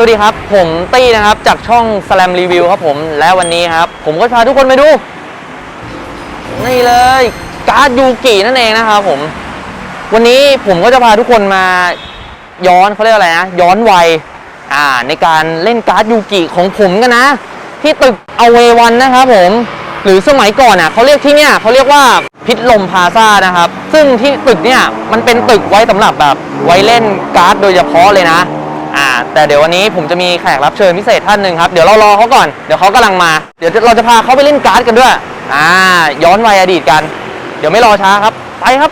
สวัสดีครับ ผมตี้นะครับ จากช่อง Slam Review ครับผม และวันนี้ครับ ผมก็พาทุกคนไปดู นี่เลย การ์ดยูกินั่นเองนะครับผม วันนี้ผมก็จะพาทุกคนมาย้อนเขาเรียกอะไรนะ ย้อนวัยอ่า ในการเล่นการ์ดยูกิของผมกันนะ ที่ตึกอเววันนะครับผม หรือสมัยก่อนอะเขาเรียกที่เนี่ยเขาเรียกว่าพิษลมพาซ่านะครับ ซึ่งที่ตึกเนี่ยมันเป็นตึกไว้สำหรับแบบไว้เล่นการ์ดโดยเฉพาะเลยนะ อ่าแต่เดี๋ยววันนี้ผมจะมีแขกรับเชิญพิเศษท่านหนึ่งครับ เดี๋ยวเรารอเขาก่อน เดี๋ยวเขากำลังมา เดี๋ยวเราจะพาเขาไปเล่นการ์ดกันด้วย อ่า ย้อนวัยอดีตกัน เดี๋ยวไม่รอช้าครับ ไปครับ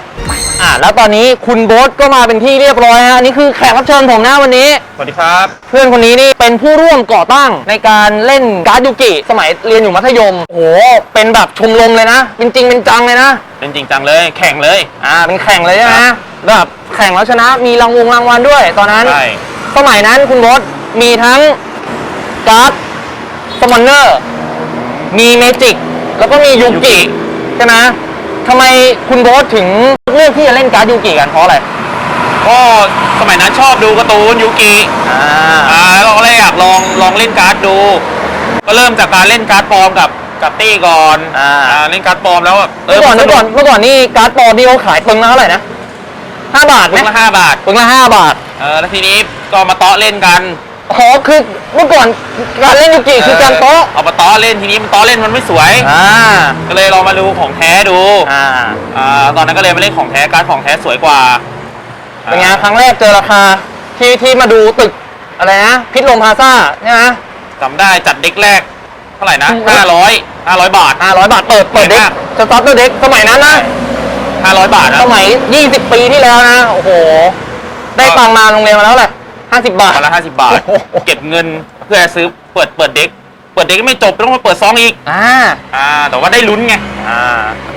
อ่า แล้วตอนนี้คุณโบ๊ทก็มาเป็นที่เรียบร้อยฮะอันนี่คือแขกรับเชิญผมนะวันนี้ สวัสดีครับ เพื่อนคนนี้นี่เป็นผู้ร่วมก่อตั้งในการเล่นการ์ดยูกิสมัยเรียนอยู่มัธยม โอ้โห เป็นแบบชมรมเลยนะ เป็นจริงเป็นจังเลยนะ เป็นจริงจังเลย แข่งเลย อ่า เป็นแข่งเลยใช่ไหมครับ แบบแข่งแล้วชนะ มีรางวงรางวัลด้วยตอนนั้น ใช่ สมัยนั้นคุณบอสมีทั้งการ์ดสมอนเนอร์ มีเมจิก แล้วก็มียูกิใช่ไหมทำไมคุณโบอสถึงเลือกที่จะเล่นการ์ดยูกิกันเพราะอะไร ก็สมัยนั้นชอบดูการ์ตูนยูกิอ่าอ่าแล้วเราก็เลยอยากลองลองเล่นการ์ดดู ก็เริ่มจากการเล่นการ์ดปลอมกับกับตี้ก่อนอ่า เล่นการ์ดปลอมแล้วแบบเมื่อก่อนเมื่อก่อนเมื่อก่อนนี่การ์ดปลอมนี่เขาขายปึงละเท่าไหร่นะ ห้าบาทไหพมละห้าบาท พวงละห้าบาท เออ แล้วทีนี้ก็มาเตาะเล่นกันขอคือเมื่อก่อนการเล่นยูกิคือการเตาะเอามาเตาะเล่น ทีนี้มันเตาะเล่นมันไม่สวย อ่า ก็เลยลองมาดูของแท้ดูอ่า อ่าตอนนั้นก็เลยมาเล่นของแท้ การของแท้สวยกว่าเป็นไงครั้งแรกเจอราคาที่ที่มาดูตึกอะไรนะพิษลมพาซ่านี่ยนะจำได้จัดเด็กแรก เท่าไหร่นะห้าร้อยห้าร้อยบาท ห้าร้อยบาทเปิดเปิดเด็กจะซดเตอร์เด็กสมัยนั้นนะ ห้าร้อยบาทนะสมัยยี่สิบปีที่แล้วนะ โอ้โห ได้ตังมาโรงเรียนมาแล้วเท่าห้าสิบาท วันละห้าสิบาท เก็บเงินเพื่อซื้อเปิดเปิดเด็ก เปิดเด็กไม่จบต้องมาเปิดซองอีก อ่า อ่า แต่ว่าได้ลุ้นไง อ่า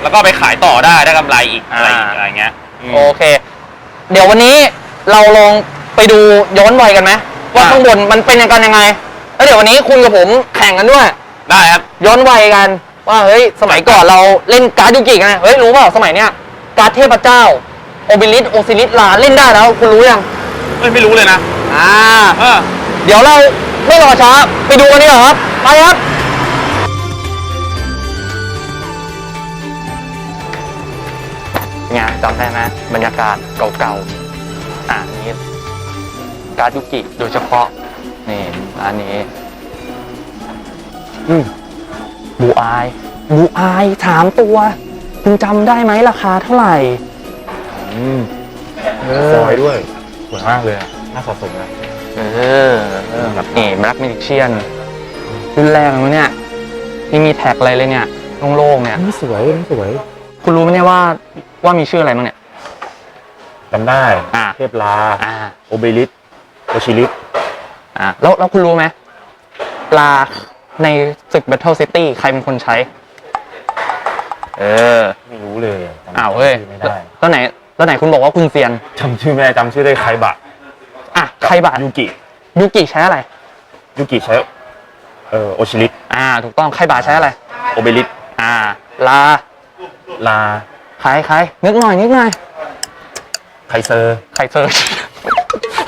แล้วก็ไปขายต่อได้ได้กำไรอีกอะไรอะไรเงี้ยโอเค เดี๋ยววันนี้เราลองไปดูย้อนวัยกันไหมว่าข้างบนมันเป็นยังไงยังไง แล้วเดี๋ยววันนี้คุณกับผมแข่งกันด้วย ได้ครับ ย้อนวัยกัน ว่าเฮ้ยสมัยก่อนเราเล่นการ์ดยูกิกันนะเฮ้ยรู้เปล่าสมัยเนี้ย การ์ดเทพเจ้า โอบิลิสโอซิลิสลาเล่นได้แล้วคุณรู้ยังไม่ไม่รู้เลยนะอ่าเออเดี๋ยวเราไม่รอช้าไปดูกันดีกว่าครับ ไปครับงานจำได้ไหมบรรยากาศเก่าๆอ่านี้ การดยุกิโดยเฉพาะ นี่อันนี้ อืมบูอายบูอายถามตัว คุณจำได้ไหมราคาเท่าไหร่อืมเอซอยด้วยสวยมากเลยอะน่าสะสมนะเออเออแบบนี่แบล็กมิเชียนรุ่นแรกเลยเนี่ยนี่มีแท็กอะไรเลยเนี่ยโล่งๆเนี่ยนี่สวยนี่สวย คุณรู้ไหมเนี่ยว่าว่ามีชื่ออะไรบ้างเนี่ยจำได้อ่าเทพลาอ่าโอเบลิสโอชิลิสอ่าแล้วแล้วคุณรู้ไหมปลาในศึก Battle City ใครเป็นคนใช้ เออ ไม่รู้เลยะจำอ้าวเฮ้ยชื่อไม่ได้แล้วไหนแล้วไหนคุณบอกว่าคุณเซียน จำชื่อไม่ได้จำชื่อได้ไคบะอะ ใครบะยูกิยูกิใช้อะไร ยูกิใช้เอ่อโอชิลิสอ่า ถูกต้อง ใครบะใช้อะไร โอเบลิสอ่า ลา ลาใครใครนึกหน่อย นึกหน่อย ไคเซอร์ใครเซิร์ช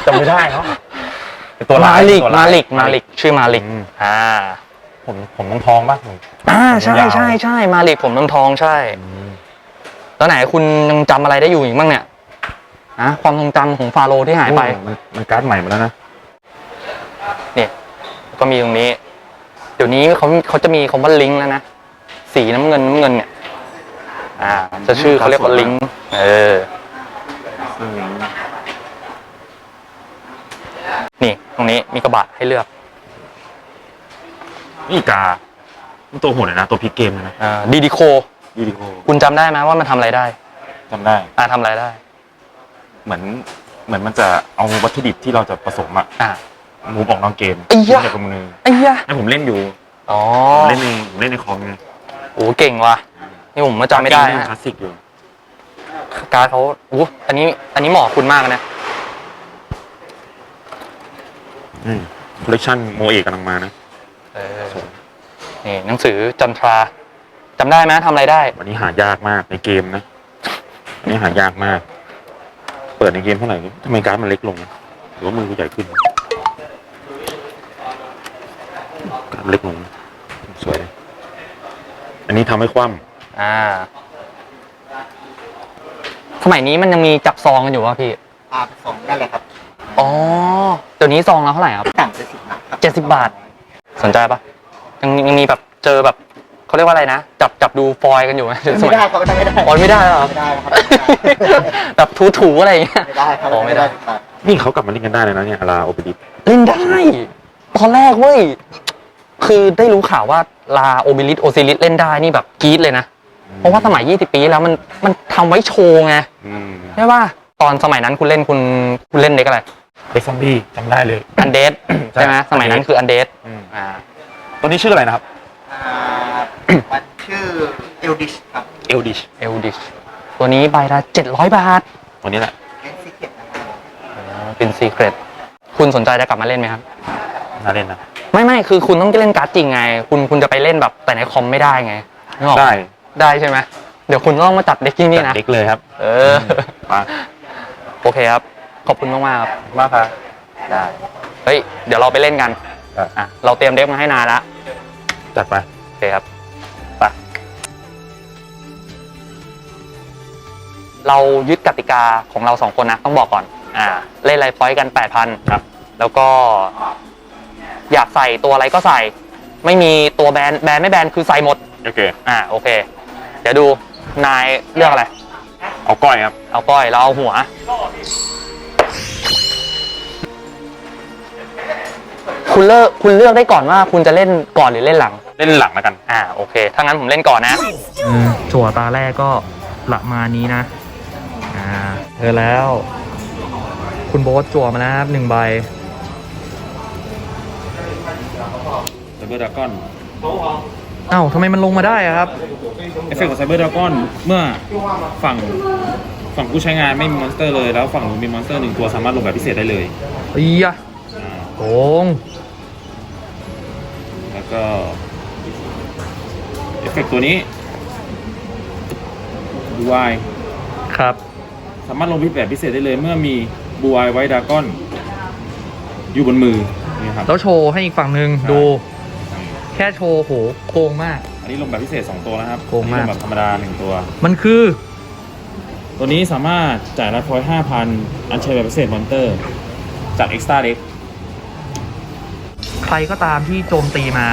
จำไม่ได้เนาะเป็นตัวมาร้ายลิกตัวมาร้ยลิก มาลิก ชื่อมาลิก อืม อ่า ผมผมต้องทองป่ะผมอ่าใช่ผมยาวใช่ใช่มาลิกผมต้องทองใช่อืมแล้วไหนคุณยังจำอะไรได้อยู่อีกบ้างเนี่ยอะความทรงจำของฟาโรห์ที่หายไปมันมันการ์ดใหม่มาแล้วนะเนี่ยก็มีตรงนี้ เดี๋ยวนี้เขาเขาจะมีคำว่าลิงก์แล้วนะสีน้ำเงินน้ำเงินเนี่ย อ่า จะชื่อเขาเรียกว่าลิงก์เออ นี่ตรงนี้มีกระบะให้เลือก นี่กานี่ตัวโหดเลยนะ ตัวพลิกเกมเลยนะอ่าดีดีโค ยูดิโคคุณจำได้ไหมว่ามันทำอะไรได้จำได้ อ่าทำอะไรได้ เหมือนเหมือนมันจะเอาวัตถุดิบที่เราจะผสมอะอ่า มูฟออกนอกเกมไอ้ยะในกับมือไอ้ยะให้ผมเล่นอยู่อ๋อผมเล่นในผมเล่นในคอมไงโอ้เก่งว่ะนี่ผมมาจำไม่ได้เล่นนะ คลาสสิกอยู่ การดเขาอู้อันนี้ อันนี้เหมาะคุณมากนะคอลเลคชันโมเอกกำลังมานะ เออนี่หนังสือจันทราจำได้ไหมทำอะไรได้ วันนี้หายากมากในเกมนะวันนี้หายากมาก เปิดในเกมเท่าไหร่ทำไมการ์ดมันเล็กลงนะหรือว่ามือกูใหญ่ขึ้นเล็กลงสวย อันนี้ทำให้คว่อ่า สมัยนี้มันยังมีจับซองกันอยู่วะพี่อ่าสองนั่นแหละครับอ๋อเดี๋ยวนี้ซองละเท่าไหร่ครับต่างจะสิบบาทครับ เจ็ดสิบบาท สนใจปะยังยังมีแบบเจอแบบเขาเรียกว่าอะไรนะ จับจับดูฟอยล์กันอยู่ไหมสไม่มัยได้ครับไม่ได้ฟอยล์ไม่ได้เหรอไม่ได้ครับแบบถูๆอะไรอย่างเงี้ยไม่ได้ครับอ๋อไม่ได้ครับำนี่เขากลับมาเล่นกันได้เลยนะเนี่ยลาโอเปดิฟเล่นได้ ตอนแรกเว้ยคือได้รู้ข่าวว่าลาโอบิลิสโอซิลิสเล่นได้นี่แบบกรี๊ดเลยนะ เพราะว่าสมัย 20 ปีที่แล้วมันมันทำไว้โชว์ไงอืมใช่ป่ะตอนสมัยนั้นคุณเล่นคุณคุณเล่นเด็กอะไร เด็กซอมบี้จำได้เลย อันเดสใช่ใช่ไหมสมัยนั้นคืออันเดสอืม อ่า ตัวนี้ชื่ออะไรนะครับอ่ามันชื่อเอลดิชครับเอลดิชเอลดิชตัวนี้ใบละ700 บาทตัวนี้แหละเล่นซีเกตนะครับเป็นซีเครตคุณสนใจจะกลับมาเล่นไหมครับ น่าเล่นนะไม่ไม่คือคุณต้องเล่นการ์ดจริงไง คุณคุณจะไปเล่นแบบแต่ในคอมไม่ได้ไงนึกออกปะได้ได้ใช่ไหมเดี๋ยวคุณต้องมาจัดเด็กที่นี่จัดนะเด็กเลยครับเออ มาโอเคครับ ขอบคุณมากมากๆครับมากครับได้เฮ้ยเดี๋ยวเราไปเล่นกันครับอะเราเตรียมเด็กมาให้นานละจัดไปโอเคครับไปเรายึดกติกาของเราสองคนนะต้องบอกก่อนอ่าเล่นไลฟ์พอยต์กันแปดพันครับ แล้วก็ อยากใส่ตัวอะไรก็ใส่ ไม่มีตัวแบนแบนไม่แบนคือใส่หมดโอเคอ่าโอเค เดี๋ยวดูนายเลือกอะไร เอาก้อยครับ เอาก้อยเราเอาหัว คุณเลือกคุณเลือกได้ก่อนว่าคุณจะเล่นก่อนหรือเล่นหลัง เล่นหลังแล้วกัน อ่าโอเค ถ้างั้นผมเล่นก่อนนะจั่วตาแรกก็ประมาณนี้นะ อ่าเจอแล้ว คุณโบ๊ทจั่วมาแล้วหนึ่งใบ ไซเบอร์ดากอน เอ้าทำไมมันลงมาได้อะครับ เอฟเฟกต์ของไซเบอร์ดากอนเมื่อฝั่งฝั่งผู้ใช้งานไม่มีมอนสเตอร์เลย แล้วฝั่งนู้นมีมอนสเตอร์หนึ่งตัวสามารถลงแบบพิเศษได้เลย อียะอ่า โกง แล้วก็เอฟเฟกต์ตัวนี้บูไอครับ สามารถลงแบบพิเศษได้เลยเมื่อมีบูไอไวดากอน อยู่บนมือนี่ครับ แล้วโชว์ให้อีกฝั่งหนึ่งดู แค่โชว์โหโกงมาก อันนี้ลงแบบพิเศษ 2 ตัวนะครับโกงมาก อันนี้ลแบบธรรมดา 1 ตัว มันคือ ตัวนี้สามารถจ่ายรับพอยต์5,000อันเชิญแบบพิเศษมอนเตอร์จากเอ็กซ์ตร้าเด็กใค รก็ตามที่โจมตีมา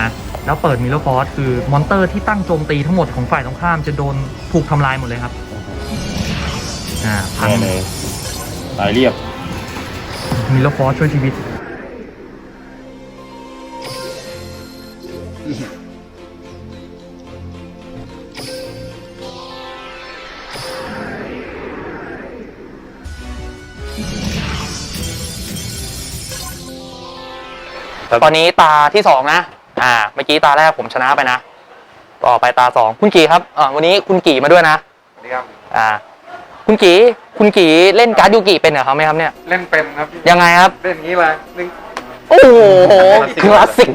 แล้วเปิดมิลเลอร์ฟอร์สคือมอนเตอร์ที่ตั้งโจมตีทั้งหมดของฝ่ายตรงข้ามจะโดนถูกทำลายหมดเลยครับ อ่าพันแน่เลยตายเรียบมิลเลอร์ฟอร์สช่วยชีวิต ตอนนี้ตาที่สองนะ อ่า เมื่อกี้ตาแรกผมชนะไปนะ ต่อไปตาสองคุณกี่ครับอ่าวันนี้คุณกี่มาด้วยนะอ่า คุณกี่คุณกี่เล่นการ์ดยูกิเป็นเหรอครับไหมครับเนี่ย เล่นเป็นครับยังไงครับ เล่นอย่างนี้เลยนึง โอ้โหคลาสสิก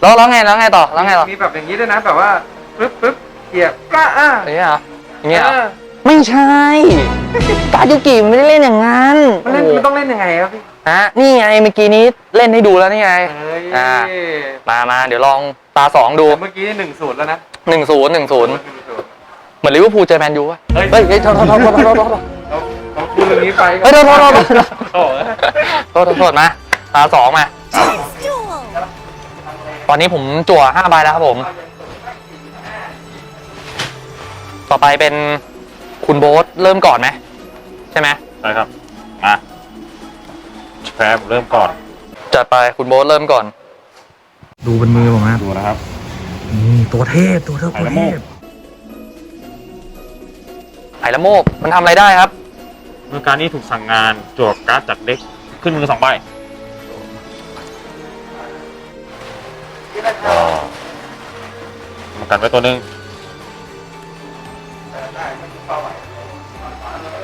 แล้วแล้วไงแล้วไงต่อแล้วไงต่อมีแบบอย่างนี้ด้วยนะแบบว่าปึ๊บปึ๊บเกียร์ปลาอะอย่างเงี้ยเหรออย่างเงี้ยเหรอออไม่ใช่ การ์ดยูกิมันไม่ได้เล่นอย่างนั้นมันเล่นมันต้องเล่นยังไงครับพี่ ฮะนี่ไงเมื่อกี้นี้เล่นให้ดูแล้วนี่ไงเอ้ยอ่า มามาเดี๋ยวลองตาสองดูแต่เมื่อกี้หนึ่งศูนย์แล้วนะหนึ่งศูนย์หนึ่งศูนย์หนึ่งศูนย์เหมือนลิเวอร์พูลเจอแมนยูป่ะเฮ้ย เฮ้ยเฮ้ยโทษโทษโทษโทษโทษโทษโทษเราเราพูดเรื่องนี้ไปเฮ้ยโทษโทษโทษโทษโอ้ยโทษโทษโทษมาตาสองมาตอนนี้ผมจั่วห้าใบแล้วครับผมต่อไปเป็นคุณโบ๊ทเริ่มก่อนไหมใช่ไหมใช่ครับมาแพ้ผมเริ่มก่อนจัดไปคุณโบ๊ทเริ่มก่อน ดูบนมือผมครับดูนะครับ นี่ตัวเทพตัวเทพไผ่ละโมกไผ่ละโมกมันทำอะไรได้ครับ เมื่อการนี้ถูกสั่งงานจวกการ์ดจากเด็กขึ้นมือสองใบก็มากันไว้ตัวหนึ่ง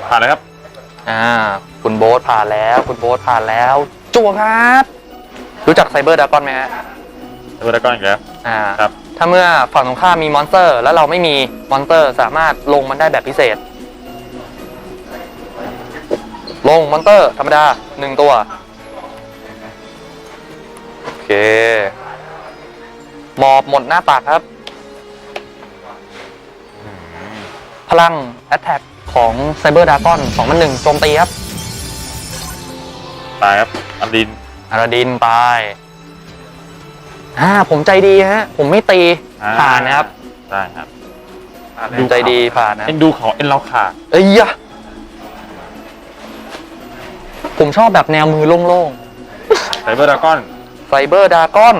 ผ่านเลยครับ อ่าคุณโบ๊ทผ่านแล้ว คุณโบ๊ทผ่านแล้ว จั่วครับ รู้จักไซเบอร์ดากอนไหมฮะตัวดราก้อนอีกแล้ว อ่าครับ ถ้าเมื่อฝั่งตรงข้ามมีมอนสเตอร์ แล้วเราไม่มีมอนสเตอร์ สามารถลงมันได้แบบพิเศษ ลงมอนสเตอร์ ธรรมดาหนึ่งตัว โอเค หมอบหมดหน้าตักครับ พลัง แอตแทก ของไซเบอร์ดากอน2มันหนึ่งโจมตีครับตายครับอันดินอาราดินตายอ่าผมใจดีฮะ ผมไม่ตีอ่ผ่านนะครับได้ครับผมใจดีผ่านนะเอ็นดูเขาเอ็นเราขาดเอ้ยยะผมชอบแบบแนวมือโล่งไซเบอร์ดากอนๆไซเบอร์ดากอน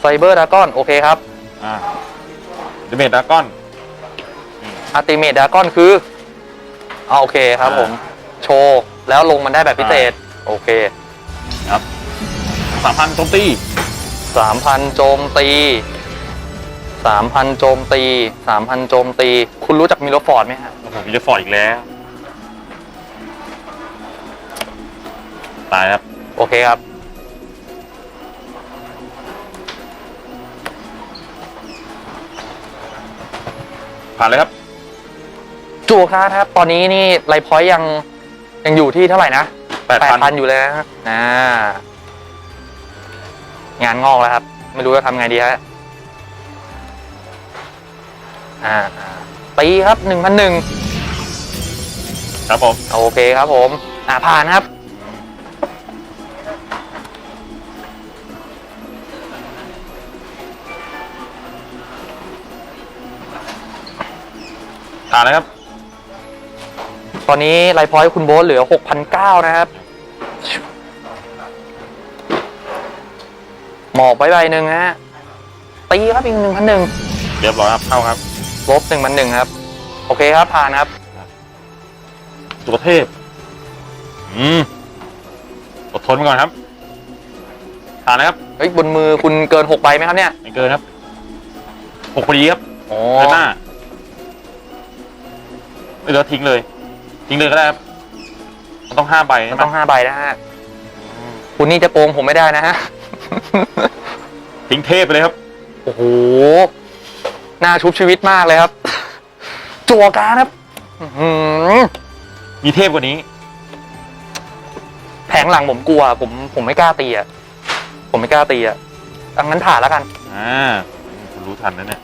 ไซเบอร์ดากอนโอเคครับอ่าเดเมดดากอน อัติเมตดากอนคือเอาโอเคครับอ่าผม โชว์แล้วลงมันได้แบบพิเศษ โอเคครับสามพันโจมตีสามพันโจมตีสามพันโจมตีสามพันโจมตี คุณรู้จักมิโลฟอร์ดไหมฮะโอ้โหมีจะฟอร์ดอีกแล้ว ตายครับ โอเคครับผ่านเลยครับ จูคาร์ดครับ ตอนนี้นี่ไลพอยต์ยังยังอยู่ที่เท่าไหร่นะแปดพัน8,000อยู่เลยนะอ่างานงอกแล้วครับ ไม่รู้จะทำไงดีฮะอ่าอ่าตีครับหนึ่งพันหนึ่งครับผม โอเคครับผม อ่าผ่านครับ ผ่านเลยครับ ตอนนี้ไลพอยต์คุณโบ๊ทเหลือ 6,900 นะครับ หมอบไว้ใบหนึ่งฮะ ตีครับอีก1,100เรียบร้อยครับเข้าครับ ลบ1,100ครับ โอเคครับ ผ่านครับ ตัวเทพ อืม อดทนไปก่อนครับ ผ่านนะครับ เฮ้ย บนมือคุณเกิน6ใบไหมครับเนี่ย ไม่เกินครับหกพอดีครับโอ้เดินหน้าไม่เหลือทิ้งเลย ทิ้งเลยก็ได้ครับมันต้องห้าใบมันใช่ไหมต้อง5ใบนะฮะคุณนี่จะโกงผมไม่ได้นะฮะ ทิ้งเทพไปเลยครับ โอ้โห น่าชุบชีวิตมากเลยครับ จั่วการดครับอื้อหือมีเทพกว่านี้ แผงหลังผมกลัว ผมผมไม่กล้าตีอะ ผมไม่กล้าตีอะอังั้นผ่านแล้วกัน อ่า คุณรู้ทันนะเนี่ย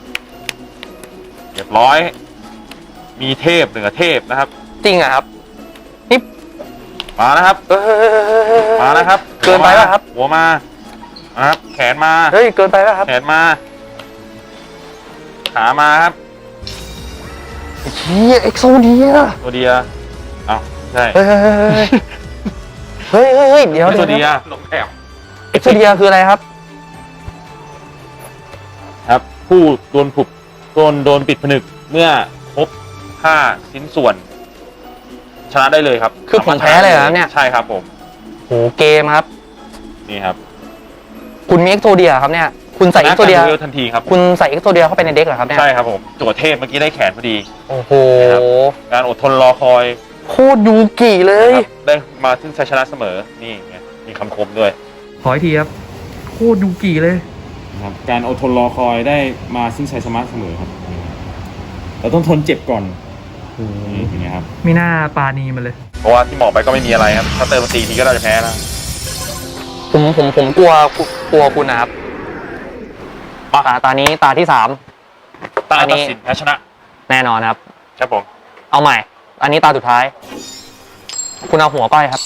เรียบร้อย มีเทพเหนือเทพนะครับ จริงอะครับมานะครับ เอ้ยมานะครับเกินไปแล้วครับ หัวมานะครับ แขนมา เฮ้ยเกินไปแล้วครับแขนมา ขามาครับเฮียเอ็กโซเดียตัวเดียเอาใช่เฮ้ยเฮ้ยเฮ้ยเฮ้ยเดี๋ยวตัวเดียยวลงแถวเอ็กโซเดียคืออะไรครับ ครับ ผู้โดนผุบโดนโดนปิดผนึกเมื่อครบห้าชิ้นส่วน ชนะได้เลยครับคือผมแพ้เลยเหรอเนี่ย ใช่ครับผมโหเกมครับ นี่ครับคุณมีเอ็กโซเดียครับเนี่ยคุณใส่เอ็กโซเดียชนะการดูทันทีครับคุณใส่เอ็กโซเดียเข้าไปในเด็กเหรอครับเนี่ยใช่ครับผมจั่วเทพเมื่อกี้ได้แขนพอดี โอ้โหครับ การอดทนรอคอยโคตรยูกิเลยนะครับได้มาถึงชัยชนะเสมอนี่ไงมีคำคมด้วย ขออีกทีครับโคตรยูกิเลยครับการอดทนรอคอยได้มาซึ่งชัยชนะเสมอครับ เราต้องทนเจ็บก่อนนี่ อย่างเงี้ยครับ มีหน้าปานีมันเลย เพราะว่าที่หมอกไปก็ไม่มีอะไรครับ ถ้าเติมมาตีทีก็น่าจะแพ้แล้วผมผมผมกลัวกลัวคุณนะครับมาตาตานี้ตาที่สามตาอันนี้ตัดสินแพ้ชนะ แน่นอนครับ ครับผม เอาใหม่ อันนี้ตาสุดท้าย คุณเอาหัวก้อยครับ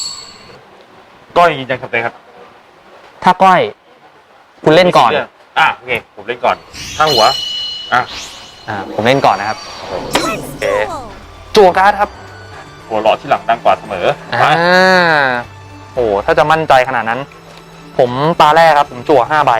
ก็ยินยันครับเต้ครับ ถ้าก้อย คุณเล่นก่อน อะโอเค ผมเล่นก่อนข้างหัว อะ อ่า ผมเล่นก่อนนะครับ โอเค จั่วการ์ดครับหัวเราะที่หลังดังกว่าเสมออ่าไปโอ้ถ้าจะมั่นใจขนาดนั้น ผมตาแรกครับผมจั่วห้าใบ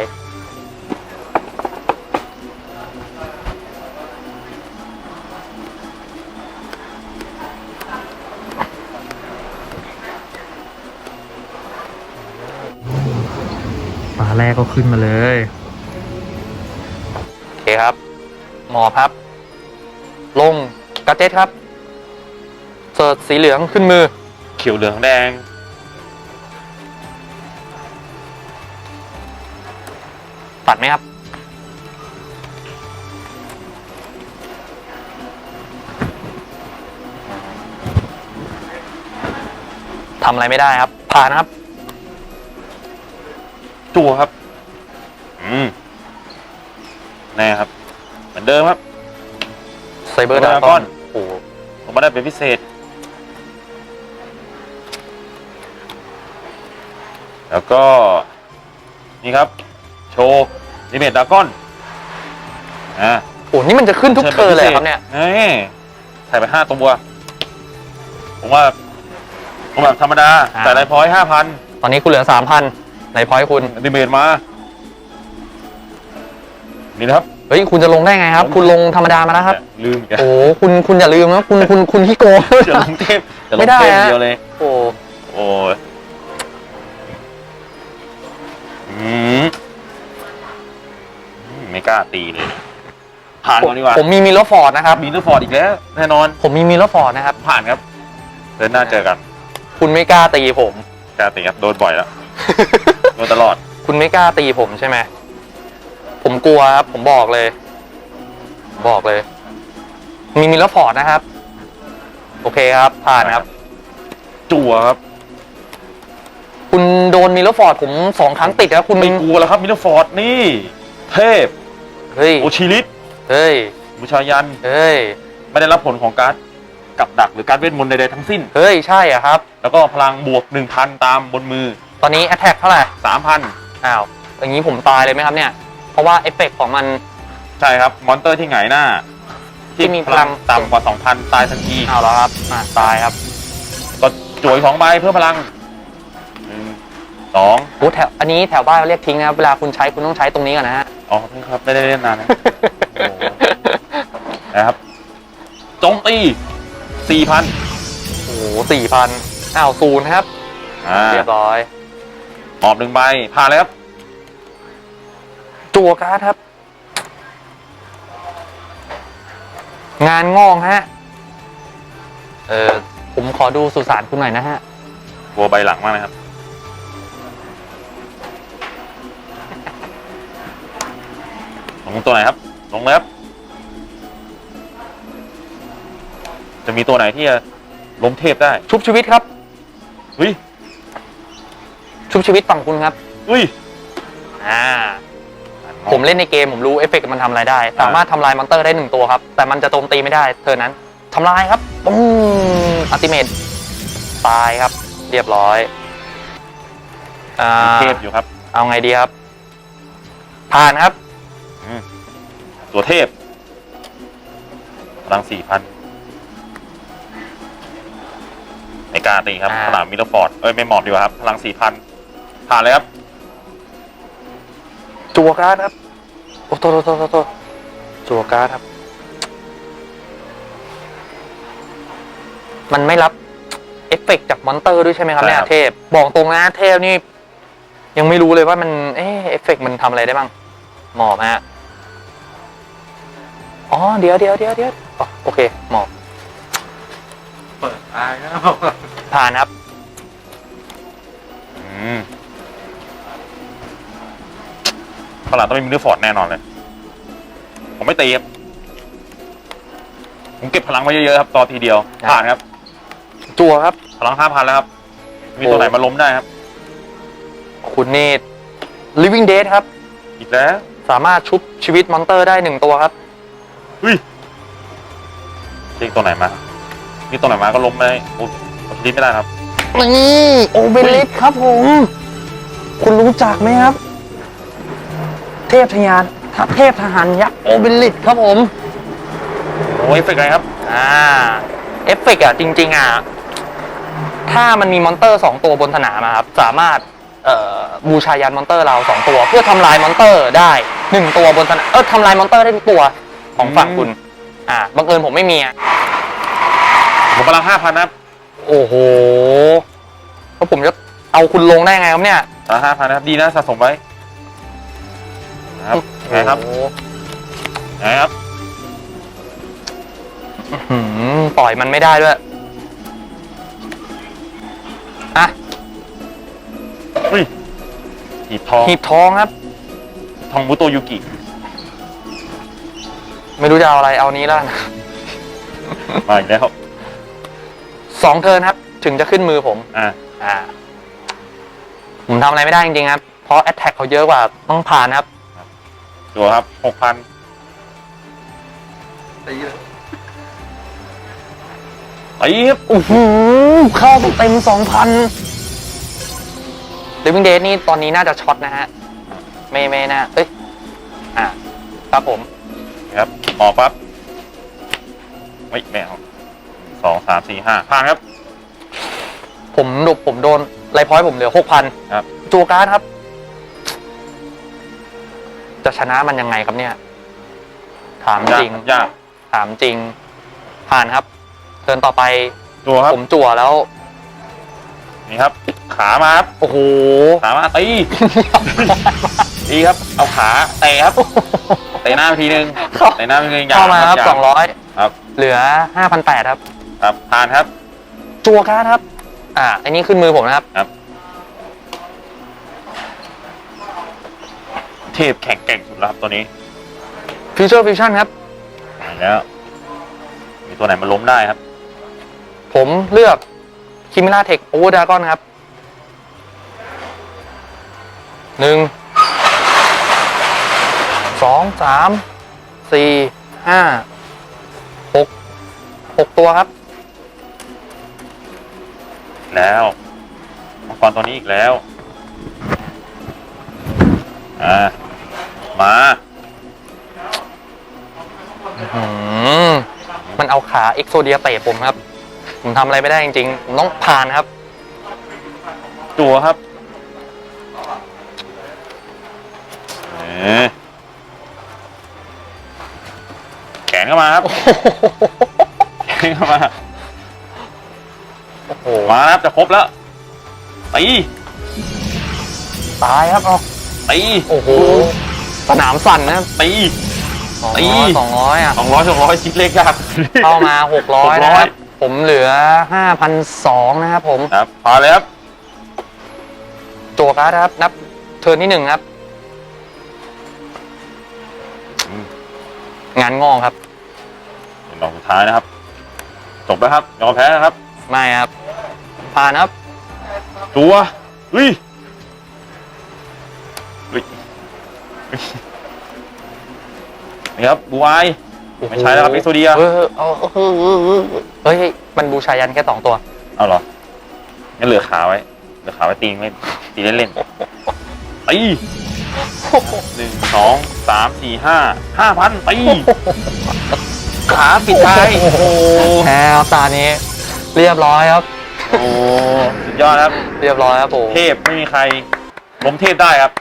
ปาแรกก็ขึ้นมาเลย โอเคครับ หมอครับ ลงกระเจ็ดครับ เสิร์ชสีเหลืองขึ้นมือ เขียวเหลืองแดง ตัดไหมครับ ทำอะไรไม่ได้ครับ ผ่านครับ จั่วครับ อืมแน่ครับ เหมือนเดิมครับไซเบอร์ดา Dragon ก้อนโอ้โหผมมาได้เป็นพิเศษ แล้วก็ นี่ครับ โชว์ลิเมตดากอนอ่าโอ้โหนี่มันจะขึ้นทุกเทอร์นเลยเหรอครับเนี่ยเอ้ยใส่ไปห้าตัว ผมว่าผมแบบธรรมดาอ่าแต่ไรพอยห้าพันตอนนี้คุณเหลือสามพันในพอยต์คุณลิเมตมา นี่นะครับเฮ้ยคุณจะลงได้ไงครับ คุณลงธรรมดามาแล้วครับ ลืมอีกแล้วโอ้โหคุณคุณอย่าลืมนะคุณคุณคุณขี้โกงจะลงเทพจะลไม่งได้เทพฮะเดียวเลย โอ้โอ้ยอื ไม่กล้าตีเลยผ่านก่อนดีกว่าผมมีมิลเลอร์ฟอร์ดนะครับมีเนอร์ฟอร์ดอีกแล้วแน่นอนผมมีมิลเลอร์ฟอร์ดนะครับ ผ่านครับเดินหน้าเจอกันคุณไม่กล้าตีผม กล้าตีครับโดนบ่อยแล้วโดนตลอดคุณไม่กล้าตีผมใช่ไหมผมกลัวครับผมบอกเลย บอกเลย มีมิลเลอร์ฟอร์ดนะครับ โอเคครับ ผ่านครับ จั่วครับคุณโดนมิลเลอร์ฟอร์ดผมสองครั้งติดแล้วคุณ ไม่กลัวแล้วครับมิเนอร์ฟอร์ดนี่ เทพ เฮ้ย โอชิลิสเฮ้ย บูชายัน เฮ้ย ไม่ได้รับผลของการดกับดักหรือการดเวทมนต์ใดๆทั้งสิ้น เฮ้ย ใช่อะครับ แล้วก็พลังบวก 1,000 ตามบนมือ ตอนนี้ a t t a c k เท่าไหร่ 3,000 อ้าว อย่างนี้ผมตายเลยไหมครับเนี่ย เพราะว่าเอฟเฟกต์ของมัน ใช่ครับ มอนเตอร์ที่หงายหน้า ที่มีพลังต่ำกว่า 2,000 ตายทันที อ้าวแล้วครับ อ่าตายครับ ก็จวยสองใบเพื่อพลังหนึ่ง สองโอ้แถวอันนี้แถวบ้านเขาเรียกทิ้งนะครับเวลาคุณใช้คุณต้องใช้ตรงนี้ก่อนนะฮะ อ๋อครับไม่ได้เล่นนานนะ โอ้โห นะครับโจมตีสี่พันโอ้โหสี่พันอ้าวศูนย์ครับ อ่าเรียบร้อย หอบหนึ่งใบผ่านเลยครับ จัวการ์ดครับ งานงองฮะ เออผมขอดูสุสานคุณหน่อยนะฮะ วัวใบหลังมากนะครับ งตัวไหนครับ ลงเลยครับ จะมีตัวไหนที่จะล้มเทพได้ชุบชีวิตครับ เฮ้ยชุบชีวิตฝั่งคุณครับ เฮ้ย อ่า ผมเล่นในเกมผมรู้เอฟเฟกต์มันทำอะไรได้ สามารถทำลายมอนเตอร์ได้หนึ่งตัวครับ แต่มันจะโจมตีไม่ได้ เธอนั้นทำลายครับปุ้งอัลติเมตตายครับ เรียบร้อยอ่าเทพอยู่ครับ เอาไงดีครับ ผ่านครับ ตัวเทพพลังสี่พันไม่กล้าตีครับอ่า สนามมิลเลอร์ฟอร์ดเอ้ยไม่เหมาะดีกว่าครับ พลังสี่พันผ่านเลยครับ จัวการ์ดครับ โอ้โทษโทษโทษโทษจัวการ์ดครับ มันไม่รับเอฟเฟกต์จากมอนเตอร์ด้วยใช่ไหมครับใช่เนี่ยครับเทพ บอกตรงนะเทพนี่ ยังไม่รู้เลยว่ามัน เอ๊ะเอฟเฟกต์มันทำอะไรได้บ้าง หมอบฮะ อ๋อเดี๋ยวเดี๋ยวเดี๋ยวเดี๋ยวอ๋อโอเคหมอบเปิดตายแล้วผ่านครับอืมฝรั่งต้องมีมิลเลอร์ฟอร์ดแน่นอนเลย ผมไม่ตีครับ ผมเก็บพลังไว้เยอะๆครับตอนทีเดียวครับผ่านครับ จัวครับ พลังห้าพันแล้วครับ มีตัวไหนมาล้มได้ครับ คุณนี่ living dead ครับ อีกแล้ว สามารถชุบชีวิตมอนเตอร์ได้หนึ่งตัวครับ เฮ้ยเรียกตัวไหนมามีตัวไหนมาก็ล้มไม่ได้โอ้ผมคิดไม่ได้ครับ นี่โอเบลิสครับผม คุณรู้จักไหมครับ เทพทยานเทพทหารยักษ์โอเบลิสครับผม โอ้ยเฟกไรครับ อ่า เอฟเฟกต์อะ จริง ๆ อะ ถ้ามันมีมอนเตอร์สองตัวบนสนามอะครับ สามารถเอ่อบูชายันมอนเตอร์เราสองตัว เพื่อทำลายมอนเตอร์ได้หนึ่งตัวบนสนามเออทำลายมอนเตอร์ได้ทุกตัว ของฝั่งคุณ อ่าบังเอิญผมไม่มีอะผมพลังห้าพันนะครับโอ้โหแล้วผมจะเอาคุณลงได้ไงครับเนี่ยพลังห้าพันนะครับดีนะสะสมไว้นะครับไงครับโอ้โหไงครับอื้อหือปล่อยมันไม่ได้ด้วยอะเฮ้ยหีบทองหีบทองครับ ทองบุโตยุกิ ไม่รู้จะเอาอะไรเอานี้แล้วกัน มาอีกแล้ว สองเทิร์นครับ ถึงจะขึ้นมือผม อ่าอ่า ผมทำอะไรไม่ได้จริงๆครับ เพราะแอตแทกเขาเยอะกว่าต้องผ่านครับดูครับหกพันตีเลยไอ้ครับโอ้โหเข้าเต็มสองพันลิฟ i ิ g งเด y นี่ตอนนี้น่าจะช็อตนะฮะ ไม่ไม่น่าเอ้ย อะครับผมครับ ออกปั๊บไม่ไม่เอาสองสามสี่ห้าผ่านครับ ผมดูผมโดนไลพอยต์ผมเหลือหกพันครับ จูการ์ดครับ จะชนะมันยังไงครับเนี่ย ถามจริง ยากถามจริง ผ่านครับเทิร์นต่อไป ตัวครับผมจั่วแล้ว นี่ครับ ขามาครับโอ้โห ขามาตี ดีครับ เอาขาเตะครับเตะหน้าไปทีนึงเข้า เตะหน้าไปทีนึงเข้ามาครับย่สองร้อยครับเหลือห้าพันแปดครับ ครับผ่านครับ จัวการ์ดครับ อ่า อันนี้ขึ้นมือผมนะครับ เทพแข็งแกร่งสุดแล้วครับตัวนี้ Future Fusion ครับมาแล้ว มีตัวไหนมาล้มได้ครับ ผมเลือก Chimera Tech Over Dragon ครับหนึ่ง สองสามสี่ห้าหกหกตัวครับ แล้วมังกรตัวนี้อีกแล้ว อ่า มาอืมมันเอาขาเอ็กโซเดียเตะผมครับ ผมทำอะไรไม่ได้จริงๆ ผมต้องผ่านครับตัวครับ แขนเข้ามาโอ้โหมาแล้วครับจะครบแล้วตีตายครับเอาตีโอ้โหสนามสั่นนะครับตีสองตีร้อยสองร้อยอะสองร้อยสองร้อยชิ้นเล็กครับเข้ามาหกร้อยนะค600รับผมเหลือห้าพันสองนะครับผมครับพาเลยครับจั่วการ์ดครับ นับเทิร์นที่หนึ่งครับอืมงานงอกครับเป็นดอกสุด ท้ายนะครับ จบแล้วครับ ยอมแพ้นะครับ ไม่ครับ ผ่านครับ ตัวเฮ้ยเฮ้ยเฮ้ยนี่ครับบูไอไม่ใช่แล้วครับเอ็กโซเดียเออเอาเออเออเออเออเฮ้ย มันบูชายันแค่สองตัว เอาเหรองั้นเหลือขาไว้ เหลือขาไว้ตีไม่ตีเล่นๆตีหนึ่งสองสามสี่ห้าห้าพันตี ขาปิดท้ายโอ้โหแพ้ครับตานี้ เรียบร้อยครับ โอ้โหสุดยอดครับ เรียบร้อยครับผมเทพไม่มีใครล้มเทพได้ครับ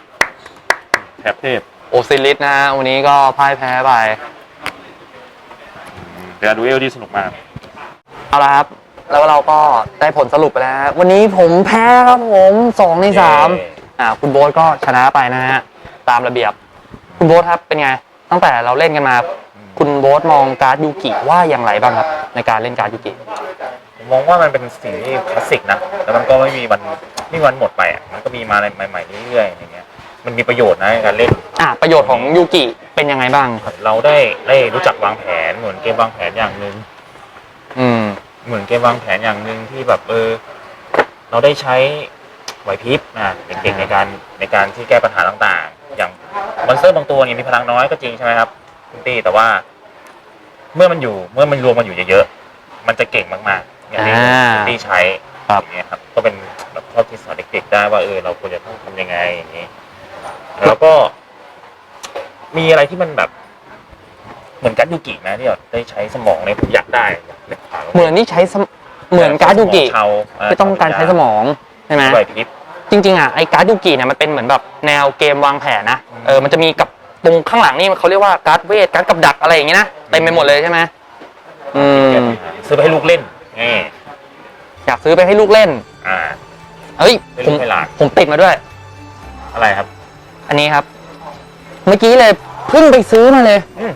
แถบเทพโอซิลิสนะฮะวันนี้ก็พ่ายแพ้ไปอืมเป็นการดูเอลที่สนุกมาก เอาละครับ แล้วเราก็ได้ผลสรุปไปแล้วฮะวันนี้ผมแพ้ครับผมสองในสามเย้ อ่า คุณโบ๊ทก็ชนะไปนะฮะ ตามระเบียบ คุณโบ๊ทครับเป็นไง ตั้งแต่เราเล่นกันมา คุณโบ๊ทมองการ์ดยูกิว่าอย่างไรบ้างครับ ในการเล่นการ์ดยูกิ ผมมองว่ามันเป็นสิ่งที่คลาสสิกนะแล้วมันก็ไม่มีวันไม่มีวันหมดไปอะมันก็มีมาอะไรใหม่ๆเรื่อยๆอย่างเงี้ยมันมีประโยชน์นะในการเล่น อ่าประโยชน์ของยูกิเป็นยังไงบ้างครับ เราได้ได้รู้จักวางแผนเหมือนเกมวางแผนอย่างหนึ่งอืม เหมือนเกมวางแผนอย่างหนึ่งที่แบบเออ เราได้ใช้ไหวพริบนะเก่งๆในการในการที่แก้ปัญหาต่างๆ อย่างมอนสเตอร์บางตัวเนี่ยมีพลังน้อยก็จริงใช่ไหมครับ คุณตี้แต่ว่า เมื่อมันอยู่เมื่อมันรวมกันอยู่เยอะๆมันจะเก่งมากๆ อย่างที่อ่าคุณตี้ใช้ครับ อย่างเงี้ยครับ ก็เป็นแบบข้อคิดสอนเด็กๆได้ว่าเออเราควรจะต้องทำยังไงอย่างนี้แล้วก็ มีอะไรที่มันแบบ เหมือนกันยูกินะที่แบบได้ใช้สมองเนี่ยผมอยากได้อยากได้ขาวเหมือนนี่ใช้สมเหมือนการ์ดยูกิเทาไม่ต้องการใช้สมองใช่ไหม ไหวพริบ จริงๆอะไอ้การ์ดยูกิเนี่ยมันเป็นเหมือนแบบแนวเกมวางแผนนะอืม เออมันจะมีกับ ตรงข้างหลังนี่เขาเรียกว่าการ์ดเวทการ์ดกับดักอะไรอย่างงี้นะเต็มไปหมดเลยใช่ไหมอืมซื้อไปให้ลูกเล่นนี่อยากซื้อไปให้ลูกเล่น อ่าเฮ้ยให้ผลูมกให้หลานผมติดมาด้วย อะไรครับ อันนี้ครับ เมื่อกี้เลยเพิ่งไปซื้อมาเลยอืม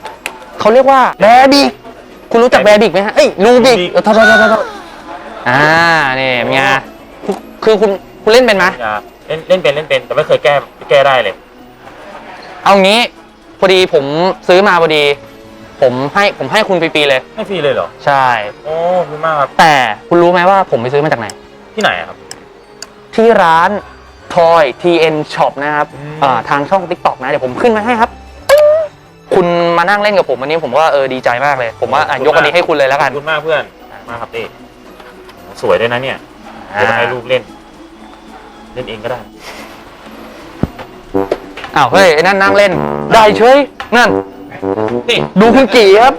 เขาเรียกว่าแบบิกคุณรู้จักแบบิกไหมฮะเอ้ยลูบิก Rubik เออโทษโทษโทษโทษอ่านี่เป็นไงคือคือคุณคุณเล่นเป็นไหม อย่าเล่นเล่นเป็นเล่นเป็นแต่ไม่เคยแก้แก้ได้เลย เอางี้ พอดีผมซื้อมาพอดี ผมให้ผมให้คุณฟรีๆเลย ให้ฟรีเลยเหรอ ใช่ โอ้ขอบคุณมากครับแต่คุณรู้ไหมว่าผมไปซื้อมาจากไหน ที่ไหนอะครับ ที่ร้าน Toy TN Shop นะครับอืม อ่าทางช่อง TikTok นะ เดี๋ยวผมขึ้นมาให้ครับ คุณมานั่งเล่นกับผมวันนี้ผมว่าเออดีใจมากเลย ผมว่าอะขอบคุณยกอันนี้มากให้คุณเลยแล้วขกัอนบคุณมากเพื่อน มากครับพี่โหสวยด้วยนะเนี่ย เดี๋ยวจะให้ลูกเล่น เล่นเองก็ได้ อ้าวเฮ้ยไอ้นั่นนั่งเล่น ได้เฉยนั่น นี่ดูคุณกี่ครับ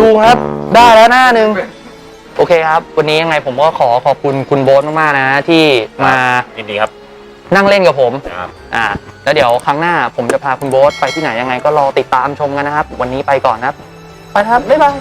ดูครับ ได้แล้วหน้าหนึ่งโอเคครับ วันนี้ยังไงผมก็ขอขอบคุณคุณโบ๊ทมากๆนะ ที่มายินดีครับ นั่งเล่นกับผมนะครับอ่า แล้วเดี๋ยวครั้งหน้าผมจะพาคุณโบ๊ทไปที่ไหนยังไงก็รอติดตามชมกันนะครับ วันนี้ไปก่อนนะครับไปครับบ๊ายบาย